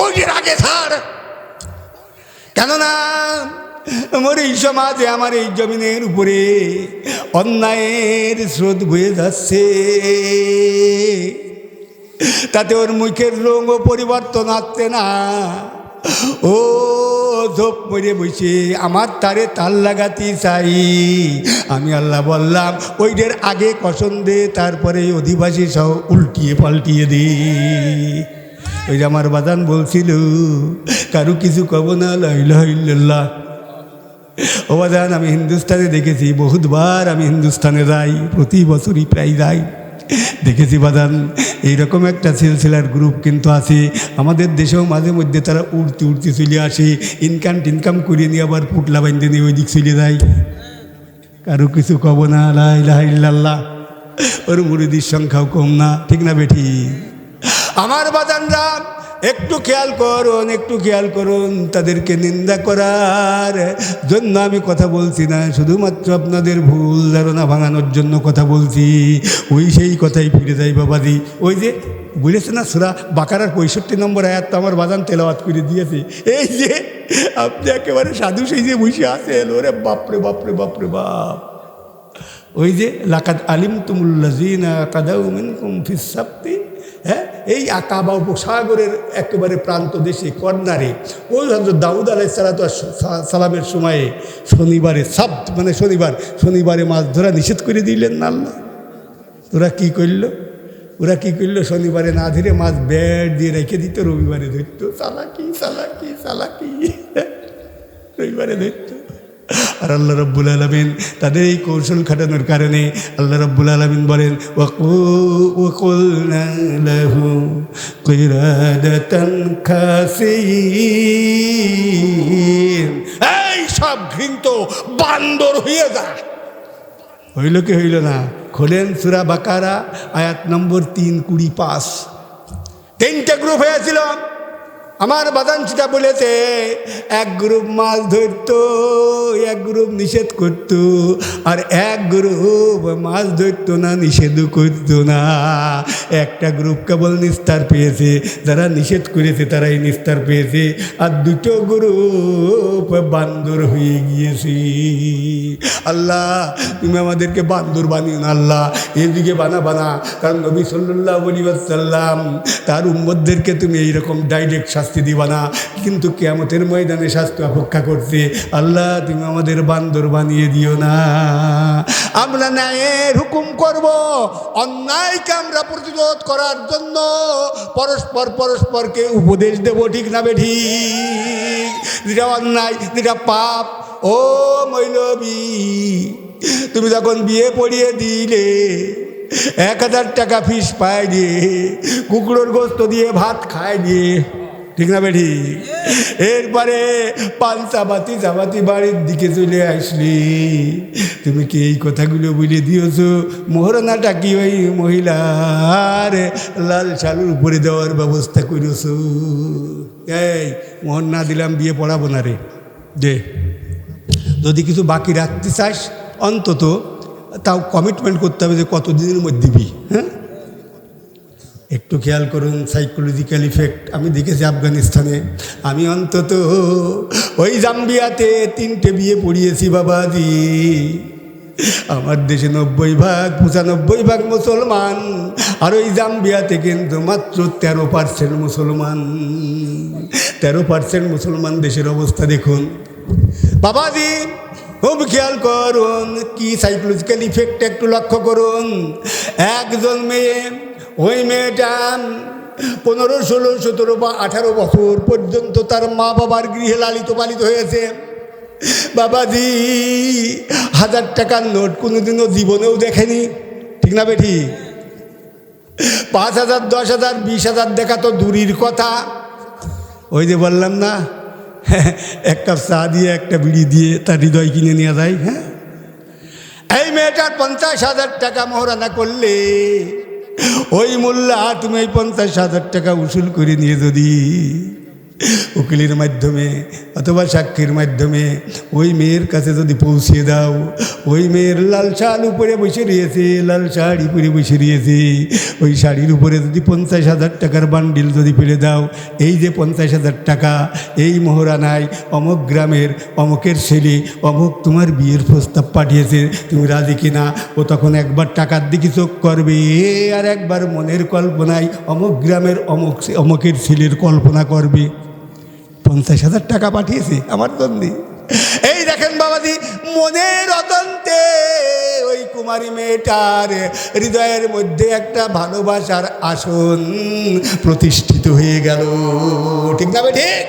ওইটির আগে ছাড়। কেননা আমার এই সমাজে আমার এই জমিনের উপরে অন্যায়ের স্রোত বয়ে যাচ্ছে। তাতে ওর মুখের রঙও পরিবর্তন আসছে না। ও ধোপ মরে বসে, আমার তারে তাল লাগাতে চাই। আমি আল্লাহ বললাম ওইদের আগে কসন দে তারপরে অধিবাসী সহ উল্টিয়ে পাল্টিয়ে দে। ওই যে আমার বাদান বলছিল, কারু কিছু কব না লাইল্লাহ ও বাদান আমি হিন্দুস্তানে দেখেছি, বহুতবার আমি হিন্দুস্তানে যাই, প্রতি বছরই প্রায় যাই। দেখেছি বাদান এইরকম একটা সিলসিলার গ্রুপ কিন্তু আছে। আমাদের দেশেও মাঝে মধ্যে তারা উড়তে উড়তে চলে আসে। ইনকাম টিনকাম করে নিয়ে আবার পুটলা বাইন্দে নিয়ে ওই দিক চলে যায়। কারও কিছু কব না লাইল্লাহ ওর মুরিদির সংখ্যাও কম না, ঠিক না বেঠি? আমার বাদানরা একটু খেয়াল করুন, একটু খেয়াল করুন, তাদেরকে নিন্দা করার জন্য আমি কথা বলছি না, শুধুমাত্র আপনাদের ভুল ধারণা ভাঙানোর জন্য কথা বলছি। ওই সেই কথাই ফিরে যাই বাবাদি ওই যে বুঝেছে না সুরা বাকারার পঁয়ষট্টি নম্বর আয়াত তো আমার বাদান তেলাওয়াত করে দিয়েছে। এই যে আপনি একেবারে সাধু সেই যে বসে আছেন, ওরে বাপরে বাপরে বাপরে, বাপ। ওই যে লাকাত আলিম তুমুল্লাজিনা কাদাউ মিনকুম ফিস সাবতি হ্যাঁ এই আকাবা উপসাগরের একেবারে প্রান্ত দেশে কর্নারে ওই হজরত দাউদ আলাই সালামের সময়ে শনিবারে সাব্দ মানে শনিবার, শনিবারে মাছ ধরা নিষেধ করে দিলেন না আল্লাহ। ওরা কি করল? ওরা কী করল? শনিবারে না ধরে মাছ ব্যাট দিয়ে রেখে দিত, রবিবারে ধরত চালাকি চালাকি চালাকি রবিবারে ধরত। আর আল্লাহ রব্বুল আলমিন তাদের এই কৌশল খাটানোর কারণে আল্লাহ রব্বুল আলমিন বলেন এই সব ঘৃণিত বান্দর হয়ে যায় হইল কি হইল না? খোলেন সুরা বাকারা, আয়াত নম্বর তিন কুড়ি পাঁচ। তিনটা গ্রুপ হয়েছিল আমার বাদানচিটা বলেছে, এক গ্রুপ মাছ ধরতো, এক গ্রুপ নিষেধ করত, আর এক গ্রুপ মাছ ধরতো না, নিষেধও করতো না। একটা গ্রুপ কেবল নিস্তার পেয়েছে, যারা নিষেধ করেছে তারাই নিস্তার পেয়েছে, আর দুটো গ্রুপ বান্দর হয়ে গিয়েছে। আল্লাহ, তুমি আমাদেরকে বান্দর বানিও না আল্লাহ, এদিকে বানা বানা। কারণ নবী সাল্লাহ বলি সাল্লাম তার উম্মদদেরকে তুমি এইরকম ডাইরেক্ট শাস্তি দিবা না। কিন্তু কেমতের ময়দানে শাস্তি অপেক্ষা করছে আল্লাহ তুমি আমাদের বান্দর বানিয়ে দিও না। আমরা ন্যায়ের হুকুম করব, অন্যায়কে আমরা প্রতিরোধ করার জন্য। পরস্পর পরস্পরকে উপদেশ দেব, ঠিক না বেঠি যেটা অন্যায়, যেটা পাপ, ও মৈলবী তুমি যখন বিয়ে পড়িয়ে দিলে, এক হাজার টাকা ফিস পায় দিয়ে কুকুরের গোস্ত দিয়ে ভাত খায় দিয়ে ঠিক না বেঠি? এরপরে পান চাবাতি বাড়ির দিকে চলে আসলি। তুমি কি এই কথাগুলো বলে দিয়েছ? মোহরানাটা কি ওই মহিলার লাল শালুর উপরে দেওয়ার ব্যবস্থা করেছ? এই মোহর না দিলাম, বিয়ে পড়াবো না রে। দে। যদি কিছু বাকি রাখতে চাস, অন্তত তাও কমিটমেন্ট করতে হবে যে কতদিনের মধ্যে দিবি হ্যাঁ? একটু খেয়াল করুন সাইকোলজিক্যাল ইফেক্ট আমি দেখেছি আফগানিস্তানে। আমি অন্তত ওই জাম্বিয়াতে তিনটে বিয়ে পড়িয়েছি বাবাজি। আমার দেশে নব্বই ভাগ, পঁচানব্বই ভাগ মুসলমান। আর ওই জাম্বিয়াতে কিন্তু মাত্র তেরো পার্সেন্ট মুসলমান। তেরো পার্সেন্ট মুসলমান দেশের অবস্থা দেখুন। বাবাজি, খুব খেয়াল করুন, কি সাইকোলজিক্যাল ইফেক্ট একটু লক্ষ্য করুন। একজন মেয়ে ওই মেয়েটা পনেরো, ষোলো, সতেরো বা আঠারো বছর পর্যন্ত তার মা বাবার গৃহে লালিত পালিত হয়েছে। বাবাজি, হাজার টাকার নোট কোনোদিনও জীবনেও দেখেনি। ঠিক না বেঠি? পাঁচ হাজার, দশ হাজার, বিশ হাজার দেখা তো দূরির কথা। ওই যে বললাম না, এক কাপ চা দিয়ে, একটা বিড়ি দিয়ে তার হৃদয় কিনে নেওয়া যায় হ্যাঁ? এই মেয়েটার পঞ্চাশ হাজার টাকা মোহরানা করলে ওই মোল্লা তুমি এই পঞ্চাশ হাজার টাকা উসুল করে নিয়ে যদি উকিলের মাধ্যমে অথবা সাক্ষীর মাধ্যমে ওই মেয়ের কাছে যদি পৌঁছে দাও, ওই মেয়ের লাল শাল উপরে বসে রয়েছে, লাল শাড়ি পরে বসে রয়েছে, ওই শাড়ির উপরে যদি পঞ্চাশ হাজার টাকার বান্ডিল যদি ফেলে দাও, এই যে পঞ্চাশ হাজার টাকা, এই মোহরানায় অমুক গ্রামের অমুকের ছেলে, অমুক তোমার বিয়ের প্রস্তাব পাঠিয়েছে, তুমি রাজি কিনা? ও তখন একবার টাকার দিকে চোখ করবে, আর একবার মনের কল্পনায় অমুক গ্রামের অমুক অমুকের ছেলের কল্পনা করবে। পঞ্চাশ হাজার টাকা পাঠিয়েছে আমার জন্যে এই দেখেন বাবাজি, মনের অতন্তে ওই কুমারী মেয়েটার হৃদয়ের মধ্যে একটা ভালোবাসার আসন প্রতিষ্ঠিত হয়ে গেল। ঠিক না ঠিক?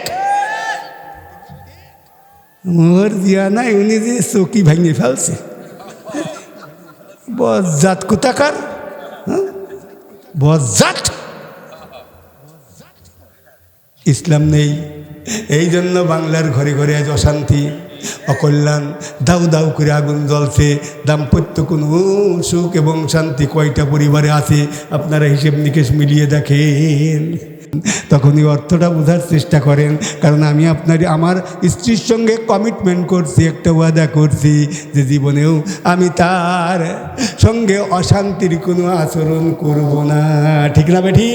মোর নাই, উনি যে চকি ভেঙে ফেলছে। বজ্জাত কোথাকার? হ্যাঁ? বজ্জাত। ইসলাম নেই। এই জন্য বাংলার ঘরে ঘরে আজ অশান্তি। অকল্যাণ, দাউ দাউ করে আগুন জ্বলছে। দাম্পত্য কোনো সুখ এবং শান্তি কয়টা পরিবারে আছে? আপনারা হিসেব নিকেশ মিলিয়ে দেখেন। তখনই অর্থটা বোঝার চেষ্টা করেন। কারণ আমি আপনার, আমার স্ত্রীর সঙ্গে কমিটমেন্ট করছি, একটা ওয়াদা করছি যে জীবনেও আমি তার সঙ্গে অশান্তির কোনো আচরণ করব না। ঠিক না বেঠি?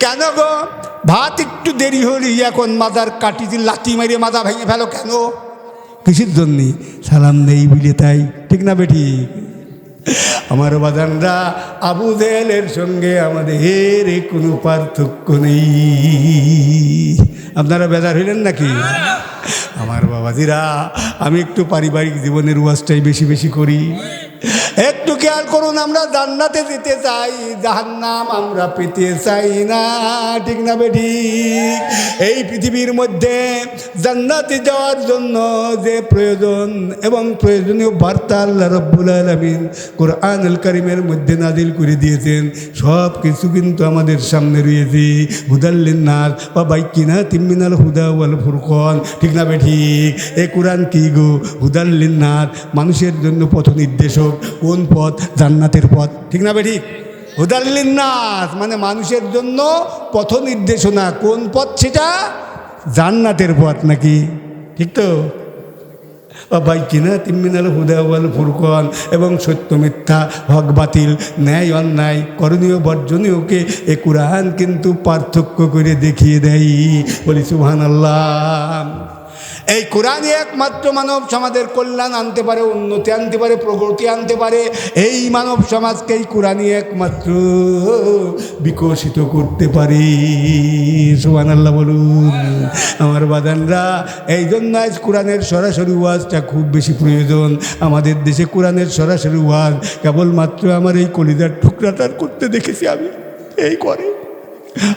কেন গো? ভাত একটু দেরি হলি, এখন মাদার কাটিতে লাথি মারিয়ে মাথা ভেঙে ফেলো কেন? কিসের জন্যে? সালাম নেই বিলে তাই, ঠিক না বেটি? আমার বাদানরা আবু জেলের সঙ্গে আমাদের কোনো পার্থক্য নেই। আপনারা বেজার হইলেন নাকি? আমার বাবাজিরা, আমি একটু পারিবারিক জীবনের ওয়াজটাই বেশি বেশি করি। একটু খেয়াল করুন, আমরা জান্নাতে যেতে চাই, জাহান্নাম আমরা পেতে চাই না। ঠিক না বেঠি এই পৃথিবীর মধ্যে জান্নাতে যাওয়ার জন্য যে প্রয়োজন এবং প্রয়োজনীয় বার্তা আল্লাহ রব্বুল আলমিন কোরআনুল করিমের মধ্যে নাদিল করে দিয়েছেন, সব কিছু কিন্তু আমাদের সামনে রয়েছে। হুদাল্লিন নাথ বা বাইকিনা তিম্মিনাল হুদা ওয়াল ফুরকন। ঠিক না বেঠি এ কোরআন কি গো? হুদাল্লিন নাথ মানুষের জন্য পথ নির্দেশক কোন পথ? জান্নাতের পথ। ঠিক না বেঠি হুদাল্লিন নাথ মানে মানুষের জন্য পথ নির্দেশনা কোন পথ সেটা? জান্নাতের পথ নাকি? ঠিক তো? বাইকিনা তিম্মিনাল হুদাওয়াল ফুরকন। এবং সত্য মিথ্যা, হক বাতিল, ন্যায় অন্যায়, করণীয় বর্জনীয়কে এ কুরআন কিন্তু পার্থক্য করে দেখিয়ে দেয়। বলি সুহান আল্লাহ এই কোরআনই একমাত্র মানব সমাজের কল্যাণ আনতে পারে, উন্নতি আনতে পারে, প্রগতি আনতে পারে। এই মানব সমাজকে এই কোরআনই একমাত্র বিকশিত করতে পারে। সুহান আল্লাহ বলুন। আমার বাদানরা এই জন্য আজ কোরআনের সরাসরি ওয়াজটা খুব বেশি প্রয়োজন। আমাদের দেশে কোরআনের সরাসরি ওয়াজ কেবলমাত্র আমার এই কলিজার টুকরাটার করতে দেখেছি আমি। এই করে।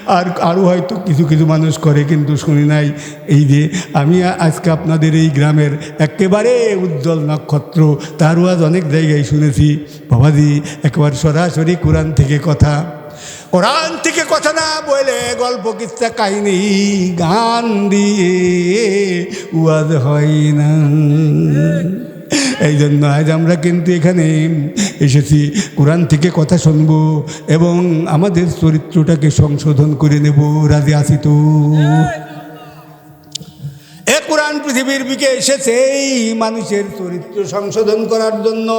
আর আরও হয়তো কিছু কিছু মানুষ করে, কিন্তু শুনি নাই। এই যে আমি আজকে আপনাদের এই গ্রামের একেবারে উজ্জ্বল নক্ষত্র, তার ওয়াজ অনেক জায়গায় শুনেছি। বাবাজি, একবার সরাসরি কোরআন থেকে কথা। কোরআন থেকে কথা না বলে গল্প, কিচ্ছা, কাহিনী, গান দিয়ে ওয়াজ হয় না। এই জন্য আজ আমরা কিন্তু এখানে এসেছি, কোরআন থেকে কথা শুনব এবং আমাদের চরিত্রটাকে সংশোধন করে নেব। রাজি আছি তো? এ কোরআন পৃথিবীর বিকে এসেছে এই মানুষের চরিত্র সংশোধন করার জন্য।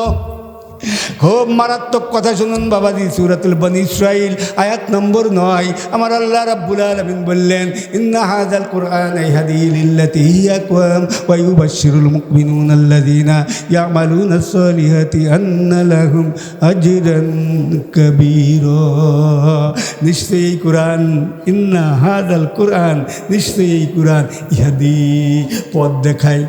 খুব মারাত্মক কথা শুনুন বাবাজি, সুরাতুল বনি ইসরাইল, আয়াত নম্বর নয়। আমার আল্লাহ রাব্বুল আলামিন বললেন, ইন্না হাযাল কুরআন ইহদি লিল্লাতি হিয়া আকওয়াম ওয়া ইউবাশশিরুল মুমিনুনা আল্লাযীনা ইয়ামালুনা আস-সালিহাতি আন্না লাহুম আজরান কাবীরা। নিশ্চয়ই কোরআন, ইন্না হাযাল কুরআন নিশ্চয়ই কোরআন ইহাদি পথ দেখায়।